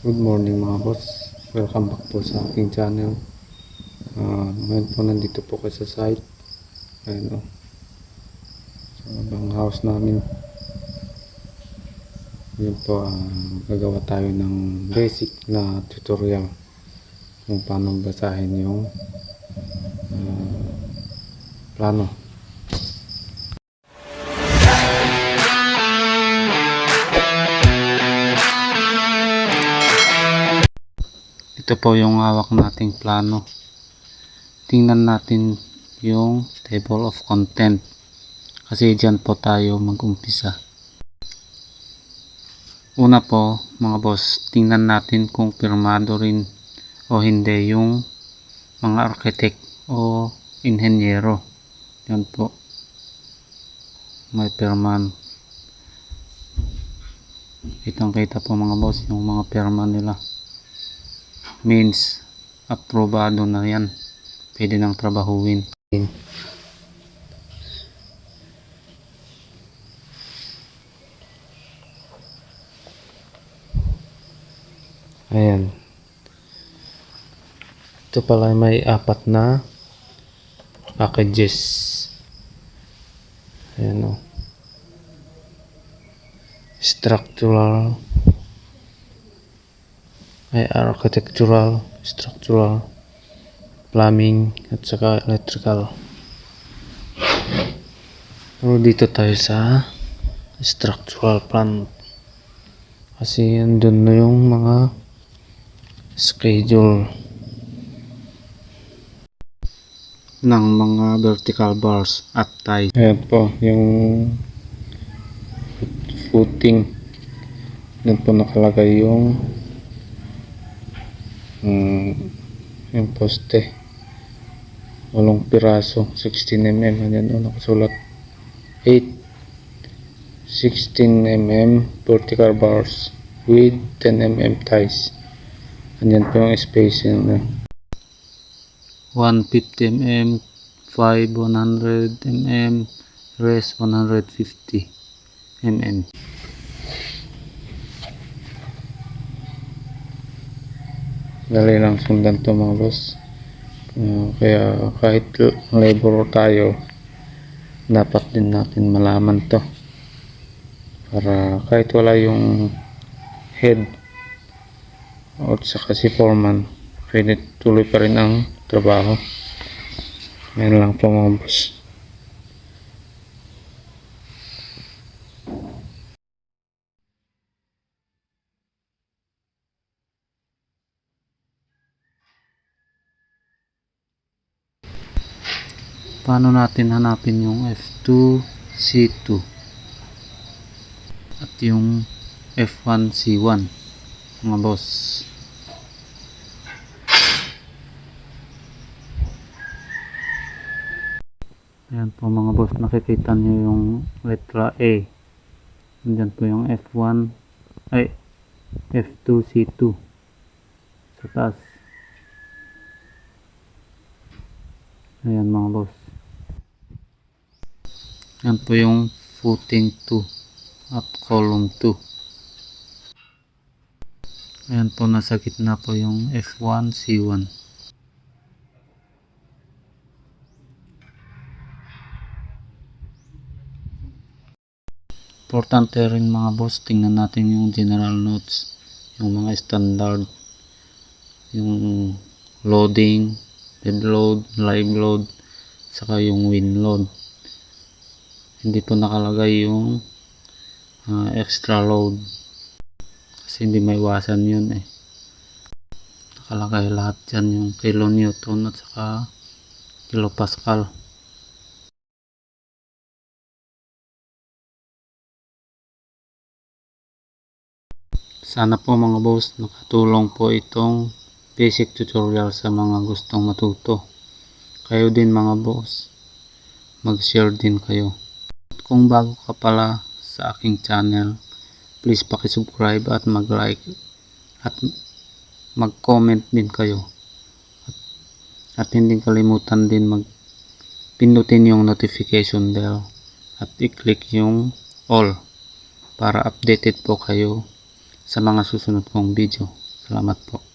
Good morning mga boss. Welcome back po sa aking channel. Ah, ngayon po nandito po kayo sa site. Ayun o. Sa ibang house namin. Yun po, ah, gagawa tayo ng basic na tutorial kung paano basahin yung ah, plano. Ito po yung hawak nating plano. Tingnan natin yung table of content. Kasi dyan po tayo mag-umpisa. Una po mga boss, tingnan natin kung pirmado rin o hindi yung mga architect o inhenyero. Yan po. May pirman. Kitang kita po mga boss yung mga pirma nila means aprobado na yan. Pwede nang trabahuin. Ayan. Ito pala may apat na packages. Ayan o structural ay architectural, structural, plumbing, at saka electrical. Pero dito tayo sa structural plan. Kasi andun na yung mga schedule ng mga vertical bars at ties. Ayan po, yung footing. Doon po nakalagay yung mm, yung poste. Walong piraso 16mm ayan o nakasulat. 8 16mm vertical bars with 10mm ties. Ayan po yung spacing na 150mm 5 100mm rest 150mm dali lang sundan to mga boss. Kaya kahit labor tayo dapat din natin malaman to. Para kahit wala yung head o saka si foreman pwede tuloy pa rin ang trabaho. Yan lang po mga boss paano natin hanapin yung F2 C2 at yung F1 C1 mga boss. Ayan po mga boss nakikita nyo yung letra A. Andyan po yung F1 ay F2 C2 sa taas. Ayan mga boss yan po yung footing 2 at column 2 ayan po nasa gitna po yung F1 C1 importante rin mga boss tingnan natin yung general notes yung mga standard yung loading dead load live load saka yung wind load hindi po nakalagay yung ah, extra load. Kasi hindi maiwasan yun eh. Nakalagay lahat dyan yung kilonewton at saka kilopascal sana po mga boss nakatulong po itong basic tutorial sa mga gustong matuto. Kayo din mga boss. Mag share din kayo kung bago ka pala sa aking channel please pakisubscribe at mag like at mag comment din kayo at, at hindi kalimutan din mag pindutin yung notification bell at i-click yung all para updated po kayo sa mga susunod kong video Salamat po.